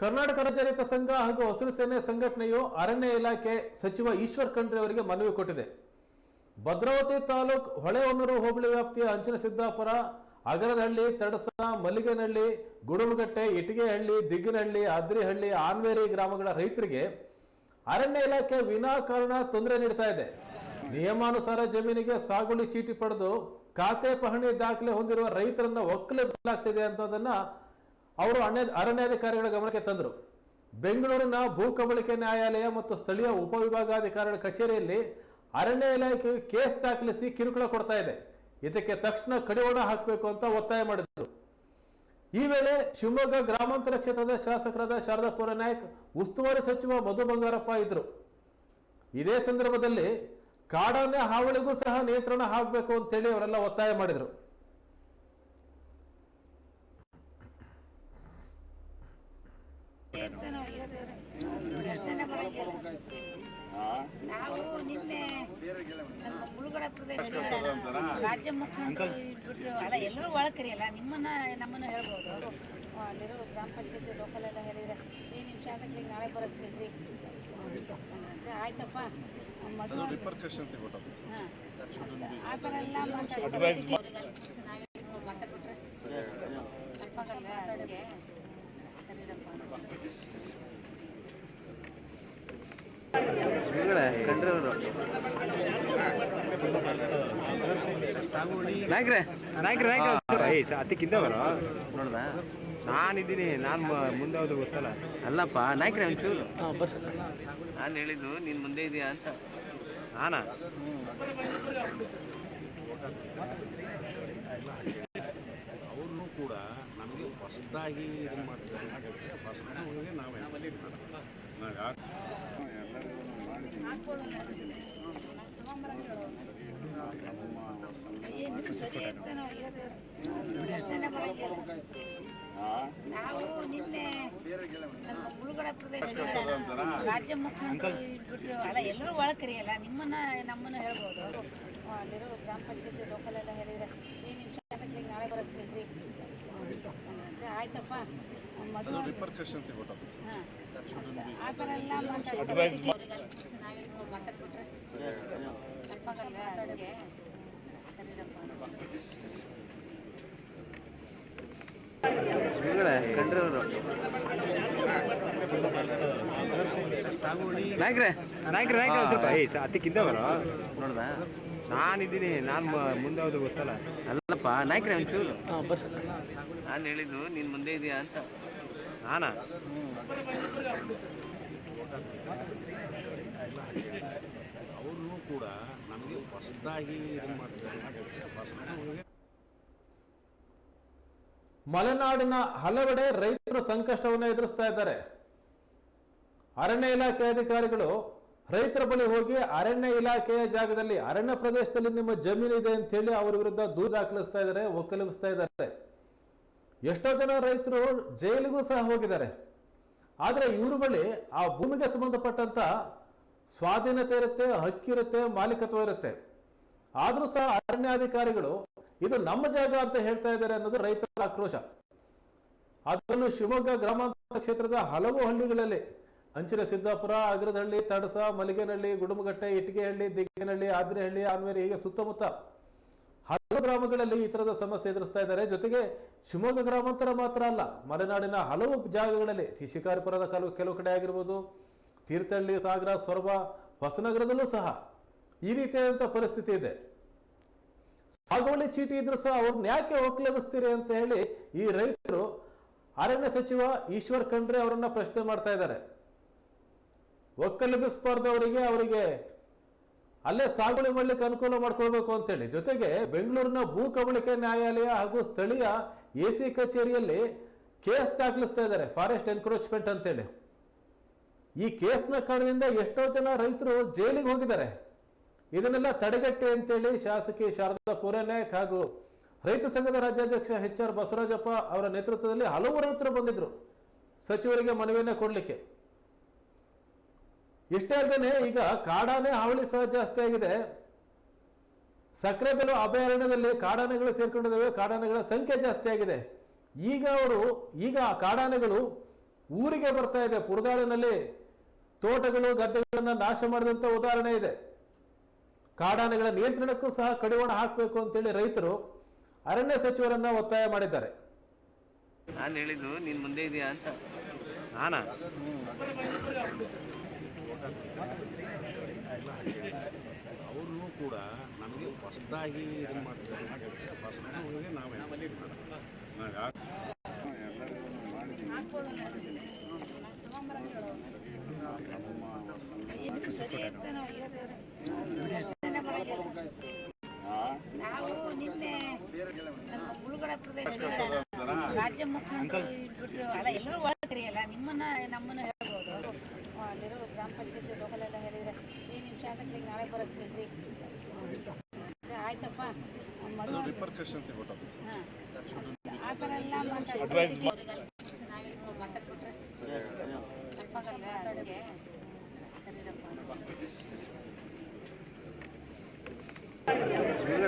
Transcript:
ಕರ್ನಾಟಕ ರಾಜ್ಯ ಸಂಘ ಹಾಗೂ ಹಸಿರು ಸೇನೆ ಸಂಘಟನೆಯು ಅರಣ್ಯ ಇಲಾಖೆ ಸಚಿವ ಈಶ್ವರ್ ಖಂಡ್ರೆ ಅವರಿಗೆ ಮನವಿ ಕೊಟ್ಟಿದೆ. ಭದ್ರಾವತಿ ತಾಲೂಕ್ ಹೊಳೆಹೊನ್ನೂರು ಹೋಬಳಿ ವ್ಯಾಪ್ತಿಯ ಅಂಚನಸಿದ್ದಾಪುರ ಅಗರದಹಳ್ಳಿ ತಡಸ ಮಲ್ಲಿಗೆನಹಳ್ಳಿ, ಗುಡುಮಗಟ್ಟೆ, ಇಟಿಗೆಹಳ್ಳಿ, ದಿಗ್ಗಿನಹಳ್ಳಿ, ಅದ್ರಿಹಳ್ಳಿ, ಆನ್ವೇರಿ ಗ್ರಾಮಗಳ ರೈತರಿಗೆ ಅರಣ್ಯ ಇಲಾಖೆ ವಿನಾಕಾರಣ ತೊಂದರೆ ನೀಡ್ತಾ ಇದೆ. ನಿಯಮಾನುಸಾರ ಜಮೀನಿಗೆ ಸಾಗುವಳಿ ಚೀಟಿ ಪಡೆದು ಖಾತೆ ಪಹಣಿ ದಾಖಲೆ ಹೊಂದಿರುವ ರೈತರನ್ನ ಒಕ್ಕಲೆಬ್ಸಲಾಗ್ತಿದೆ ಅಂತದನ್ನ ಅವರು ಅರಣ್ಯ ಅರಣ್ಯಾಧಿಕಾರಿಗಳ ಗಮನಕ್ಕೆ ತಂದರು. ಬೆಂಗಳೂರಿನ ಭೂ ಕಬಳಿಕೆ ನ್ಯಾಯಾಲಯ ಮತ್ತು ಸ್ಥಳೀಯ ಉಪವಿಭಾಗಾಧಿಕಾರಿಗಳ ಕಚೇರಿಯಲ್ಲಿ ಅರಣ್ಯ ಇಲಾಖೆ ಕೇಸ್ ದಾಖಲಿಸಿ ಕಿರುಕುಳ ಕೊಡ್ತಾ ಇದೆ. ಇದಕ್ಕೆ ತಕ್ಷಣ ಕಡಿವಾಣ ಹಾಕಬೇಕು ಅಂತ ಒತ್ತಾಯ ಮಾಡಿದ್ರು. ಈ ವೇಳೆ ಶಿವಮೊಗ್ಗ ಗ್ರಾಮಾಂತರ ಕ್ಷೇತ್ರದ ಶಾಸಕರಾದ ಶಾರದಾ ಪುರನಾಯಕ್ ಉಸ್ತುವಾರಿ ಸಚಿವ ಮಧು ಬಂಗಾರಪ್ಪ ಇದ್ದರು. ಇದೇ ಸಂದರ್ಭದಲ್ಲಿ ಕಾಡಾನೆ ಹಾವಳಿಗೂ ಸಹ ನಿಯಂತ್ರಣ ಹಾಕಬೇಕು ಅಂತೇಳಿ ಅವರೆಲ್ಲ ಒತ್ತಾಯ ಮಾಡಿದ್ರು ಅಂತ ನಾವು ನಿನ್ನೆ ನಮ್ಮ ಮುಳುಗಡೆ ಪ್ರದೇಶದ ರಾಜ್ಯ ಮುಖ್ಯಮಂತ್ರಿ ಇಟ್ಬಿಟ್ರು ಅಲ್ಲ ಎಲ್ಲರೂ ಒಳಕರಿಯಲ್ಲ ನಿಮ್ಮನ್ನ ನಮ್ಮನ್ನ ಹೇಳ್ಬೋದು ಅಲ್ಲಿರೋ ಗ್ರಾಮ ಪಂಚಾಯತಿ ಲೋಕಲ್ ಎಲ್ಲ ಹೇಳಿದ್ರೆ ಈ ನಿಮಿಷ ಶಾಸಕರಿಗೆ ನಾಳೆ ಅಂತ ಆಯ್ತಪ್ಪ ಆ ಥರ ಎಲ್ಲ ಮಾತಾಡ್ತಾರೆ ನಾಯ್ಕ್ರೆ ನಾಯ್ಕ್ರೆ ನಾಯ್ಕ್ರೆ. ಏಯ್ ಅದಕ್ಕಿಂತ ಬರೋ ನೋಡ್ದ? ನಾನಿದ್ದೀನಿ ನಾನು ಮುಂದೆ ಹೋದ್ರೆ ಗೊತ್ತಲ್ಲ ಅಲ್ಲಪ್ಪ ನಾಯ್ಕ್ರೆ ಒಂಚೂರು. ನಾನು ಹೇಳಿದ್ದು ನೀನ್ ಮುಂದೆ ಇದೆಯಾ ಅಂತ. ನಾನಾ? ಅವ್ರನ್ನೂ ಕೂಡ ನಮಗೆ ಹೊಸದಾಗಿ ಇದನ್ನು ಮಾಡ್ತಾರೆ. ಫಸ್ಟ್ ನಾವು ನಾವು ನಾವು ನಿನ್ನೆ ನಮ್ಮ ಮುಳುಗಡೆ ಪ್ರದೇಶದ ರಾಜ್ಯ ಮುಖ್ಯಮಂತ್ರಿ ಇಟ್ಬಿಟ್ರು ಅಲ್ಲ ಎಲ್ಲರೂ ಒಳಕರಿಯಲ್ಲ ನಿಮ್ಮನ್ನ ನಮ್ಮನ್ನ ಹೇಳ್ಬೋದು ಅಲ್ಲಿರೋ ಗ್ರಾಮ ಪಂಚಾಯತಿ ಲೋಕಲ್ ಎಲ್ಲ ಹೇಳಿದ್ರೆ ಈ ನಿಮ್ಮ ನಾಳೆ ಬರಕ್ ಹೇಳ್ರಿ ಅಂತ ಆಯ್ತಪ್ಪ ನಾಯ್ಕ್ರೆ ನಾಯ್ಕ್ರೆ ನಾಯ್ಕ್ರೆ ಸ್ವಲ್ಪ. ಏಯ್ ಅದಕ್ಕಿಂತ ಬರೋ. ನೋಡ್ದ? ನಾನಿದ್ದೀನಿ ನಾನು ಮುಂದೆ ಹೋದ್ರೆ ಗೊತ್ತಲ್ಲ ಅಲ್ಲಪ್ಪ ನಾಯ್ಕ್ರೆ ಒಂಚೂರು. ನಾನು ಹೇಳಿದ್ದು ನೀನು ಮುಂದೆ ಇದೆಯಾ ಅಂತ. ನಾನಾ? ಅವರು ಕೂಡ ನಮಗೆ ಹೊಸದಾಗಿ ಮಾಡ್ತಾರೆ ಮಲೆನಾಡಿನ ಹಲವೆಡೆ ರೈತರು ಸಂಕಷ್ಟವನ್ನು ಎದುರಿಸ್ತಾ ಇದ್ದಾರೆ. ಅರಣ್ಯ ಇಲಾಖೆ ಅಧಿಕಾರಿಗಳು ರೈತರ ಬಳಿ ಹೋಗಿ ಅರಣ್ಯ ಇಲಾಖೆಯ ಜಾಗದಲ್ಲಿ ಅರಣ್ಯ ಪ್ರದೇಶದಲ್ಲಿ ನಿಮ್ಮ ಜಮೀನು ಇದೆ ಅಂತ ಹೇಳಿ ಅವರ ವಿರುದ್ಧ ದೂರು ದಾಖಲಿಸ್ತಾ ಇದ್ದಾರೆ ಒಕ್ಕಲಿಸ್ತಾ ಇದ್ದಾರೆ. ಎಷ್ಟೋ ಜನ ರೈತರು ಜೈಲಿಗೂ ಸಹ ಹೋಗಿದ್ದಾರೆ. ಆದರೆ ಇವ್ರ ಬಳಿ ಆ ಭೂಮಿಗೆ ಸಂಬಂಧಪಟ್ಟಂತ ಸ್ವಾಧೀನತೆ ಇರುತ್ತೆ ಹಕ್ಕಿರುತ್ತೆ ಮಾಲೀಕತ್ವ ಇರುತ್ತೆ. ಆದರೂ ಸಹ ಅರಣ್ಯಾಧಿಕಾರಿಗಳು ಇದು ನಮ್ಮ ಜಾಗ ಅಂತ ಹೇಳ್ತಾ ಇದ್ದಾರೆ ಅನ್ನೋದು ರೈತರ ಆಕ್ರೋಶ. ಅದನ್ನು ಶಿವಮೊಗ್ಗ ಗ್ರಾಮಾಂತರ ಕ್ಷೇತ್ರದ ಹಲವು ಹಳ್ಳಿಗಳಲ್ಲಿ ಅಂಚಿನ ಸಿದ್ದಾಪುರ, ಅಗ್ರದಹಳ್ಳಿ, ತಡಸ ಮಲಿಗೆನಹಳ್ಳಿ ಗುಡುಮಗಟ್ಟೆ ಇಟ್ಟಿಗೆಹಳ್ಳಿ ದಿಗ್ಗೇನಹಳ್ಳಿ, ಆದ್ರೆಹಳ್ಳಿ, ಆನ್ವೇರಿ ಹೀಗೆ ಸುತ್ತಮುತ್ತ ಹಲವು ಗ್ರಾಮಗಳಲ್ಲಿ ಈ ತರದ ಸಮಸ್ಯೆ ಎದುರಿಸ್ತಾ ಇದ್ದಾರೆ. ಜೊತೆಗೆ ಶಿವಮೊಗ್ಗ ಗ್ರಾಮಾಂತರ ಮಾತ್ರ ಅಲ್ಲ, ಮಲೆನಾಡಿನ ಹಲವು ಜಾಗಗಳಲ್ಲಿ ಶಿಕಾರಿಪುರದ ಕೆಲವು ಕೆಲವು ಕಡೆ ಆಗಿರ್ಬೋದು, ತೀರ್ಥಹಳ್ಳಿ, ಸಾಗರ, ಸೊರಬ, ಹೊಸನಗರದಲ್ಲೂ ಸಹ ಈ ರೀತಿಯಾದಂಥ ಪರಿಸ್ಥಿತಿ ಇದೆ. ಸಾಗುವಳಿ ಚೀಟಿ ಇದ್ರು ಸಹ ಅವ್ರನ್ನ ಯಾಕೆ ಒಕ್ಕಲೆಬ್ಬಿಸ್ತೀರಿ ಅಂತ ಹೇಳಿ ಈ ರೈತರು ಅರಣ್ಯ ಸಚಿವ ಈಶ್ವರ್ ಖಂಡ್ರೆ ಅವರನ್ನ ಪ್ರಶ್ನೆ ಮಾಡ್ತಾ ಇದ್ದಾರೆ. ಒಕ್ಕಲೆಬ್ಬಿಸಬಾರ್ದು ಅವರಿಗೆ ಅವರಿಗೆ ಅಲ್ಲೇ ಸಾಗುವಳಿ ಮಾಡ್ಲಿಕ್ಕೆ ಅನುಕೂಲ ಮಾಡ್ಕೊಳ್ಬೇಕು ಅಂತೇಳಿ. ಜೊತೆಗೆ ಬೆಂಗಳೂರಿನ ಭೂ ಕಬಳಿಕೆ ನ್ಯಾಯಾಲಯ ಹಾಗೂ ಸ್ಥಳೀಯ ಎ ಸಿ ಕಚೇರಿಯಲ್ಲಿ ಕೇಸ್ ದಾಖಲಿಸ್ತಾ ಇದ್ದಾರೆ, ಫಾರೆಸ್ಟ್ ಎನ್ಕ್ರೋಚ್ಮೆಂಟ್ ಅಂತೇಳಿ. ಈ ಕೇಸ್ನ ಕಾರಣದಿಂದ ಎಷ್ಟೋ ಜನ ರೈತರು ಜೈಲಿಗೆ ಹೋಗಿದ್ದಾರೆ. ಇದನ್ನೆಲ್ಲ ತಡೆಗಟ್ಟೆ ಅಂತೇಳಿ ಶಾಸಕಿ ಶಾರದಾ ಪೂರನಾಯಕ್ ಹಾಗೂ ರೈತ ಸಂಘದ ರಾಜ್ಯಾಧ್ಯಕ್ಷ ಎಚ್ ಆರ್ ಬಸವರಾಜಪ್ಪ ಅವರ ನೇತೃತ್ವದಲ್ಲಿ ಹಲವು ರೈತರು ಬಂದಿದ್ರು. ಸಚಿವರಿಗೆ ಮನವಿಯನ್ನ ಕೊಡ್ಲಿಕ್ಕೆ. ಇಷ್ಟೇ ಅಲ್ಲದೆ ಈಗ ಕಾಡಾನೆ ಹಾವಳಿ ಸಹ ಜಾಸ್ತಿ ಆಗಿದೆ. ಸಕ್ಕರೆಬೆಲು ಅಭಯಾರಣ್ಯದಲ್ಲಿ ಕಾಡಾನೆಗಳು ಸೇರ್ಕೊಂಡಿದ್ದಾವೆ, ಕಾಡಾನೆಗಳ ಸಂಖ್ಯೆ ಜಾಸ್ತಿ ಆಗಿದೆ. ಈಗ ಅವರು, ಈಗ ಆ ಕಾಡಾನೆಗಳು ಊರಿಗೆ ಬರ್ತಾ ಇದೆ. ಪುರದಾಳಿನಲ್ಲಿ ತೋಟಗಳು, ಗದ್ದೆಗಳನ್ನು ನಾಶ ಮಾಡಿದಂಥ ಉದಾಹರಣೆ ಇದೆ. ಕಾಡಾನೆಗಳ ನಿಯಂತ್ರಣಕ್ಕೂ ಸಹ ಕಡಿವಾಣ ಹಾಕಬೇಕು ಅಂತೇಳಿ ರೈತರು ಅರಣ್ಯ ಸಚಿವರನ್ನ ಒತ್ತಾಯ ಮಾಡಿದ್ದಾರೆ. ನಾನು ಹೇಳಿದ್ದು, ನೀನು ಮುಂದೆ ಇದೆಯಾ ಅಂತ? ಅವ್ರೂ ಕೂಡ ನಮಗೆ ಹೊಸದಾಗಿ ಇದನ್ನು ಮಾಡ್ತಾರೆ ಫಸ್ಟಿಗೆ ನಾವೇ. ನಾವು ನಿನ್ನೆ ನಮ್ಮ ಮುಳುಗಡೆ ಪ್ರದೇಶ ರಾಜ್ಯ ಮುಖ್ಯಮಂತ್ರಿ ಇಟ್ಬಿಟ್ರು ಅಲ್ಲ ಎಲ್ಲರೂ ಒಳಗರಿಯಲ್ಲ ನಿಮ್ಮನ್ನ ನಮ್ಮನ್ನ ಹೇಳ್ಬೋದು. ಅಲ್ಲಿರೋ ಗ್ರಾಮ ಪಂಚಾಯತಿ ಲೋಕಲೆಲ್ಲ ಹೇಳಿದರೆ ಈ ನಿಮ್ಮ ಶಾಸಕರಿಗೆ ನಾಳೆ ಬರೋಕ್ಕೆ ಹೇಳ್ರಿ ಅದೇ ಆಯ್ತಪ್ಪ. ಆ ಥರ ಎಲ್ಲ ಮಾತಾಡ್ಬಿಟ್ರೆ ತಪ್ಪಾಗಲ್ಲ ಅಡುಗೆ ಸರಿನಪ್ಪ